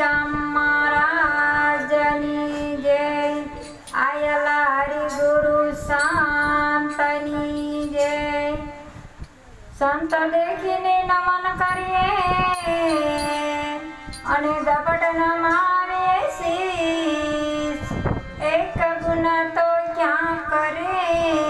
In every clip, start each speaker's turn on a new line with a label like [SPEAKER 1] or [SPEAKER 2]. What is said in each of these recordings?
[SPEAKER 1] રામ મહારાજની જય. આયલા હરિગુરુ શાંતની જય. સંત દેખીને નમન કરીએ અને દબડ નમાવે શીશ. એક ગુના તો ક્યાં કરે?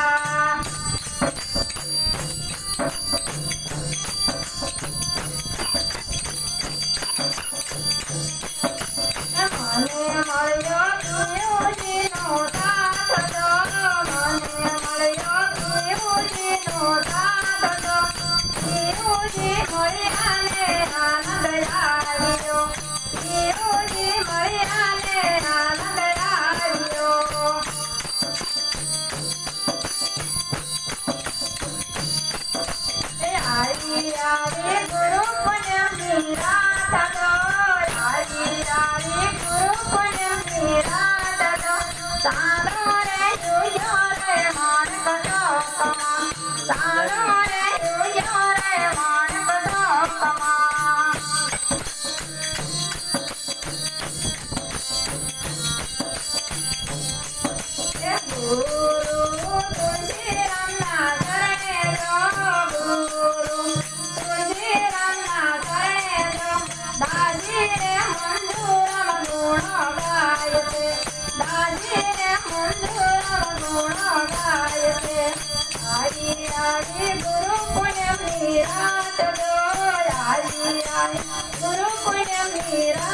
[SPEAKER 1] દેવજી મળે આને આનંદ આવ્યો દેવજી મળે આને આનંદ આવ્યો આવી આવે ગુરુ પણ રાતા આવી આવે ગુરુ પણ રાતા સારો રે, જોયો રે માણ કરો સારો ગુરુ તુલસી करो कोई मेरा